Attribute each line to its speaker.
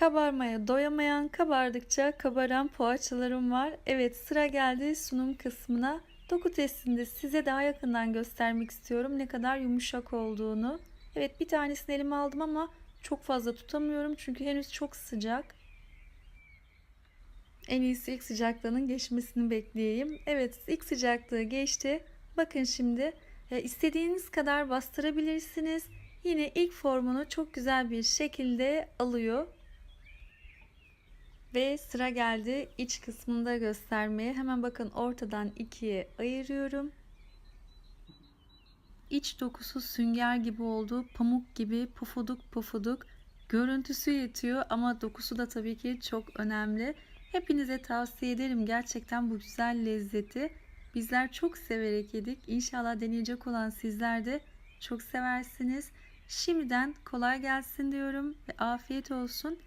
Speaker 1: Kabarmaya doyamayan, kabardıkça kabaran poğaçalarım var. Evet sıra geldi sunum kısmına. Doku testinde size daha yakından göstermek istiyorum ne kadar yumuşak olduğunu. Evet bir tanesini elime aldım ama çok fazla tutamıyorum çünkü henüz çok sıcak. En iyisi ilk sıcaklığının geçmesini bekleyeyim. Evet ilk sıcaklığı geçti. Bakın şimdi e, istediğiniz kadar bastırabilirsiniz. Yine ilk formunu çok güzel bir şekilde alıyor. Ve sıra geldi iç kısmında göstermeye. Hemen bakın ortadan ikiye ayırıyorum. İç dokusu sünger gibi oldu. Pamuk gibi pufuduk pufuduk. Görüntüsü yetiyor ama dokusu da tabii ki çok önemli. Hepinize tavsiye ederim gerçekten bu güzel lezzeti. Bizler çok severek yedik. İnşallah deneyecek olan sizler de çok seversiniz. Şimdiden kolay gelsin diyorum ve afiyet olsun.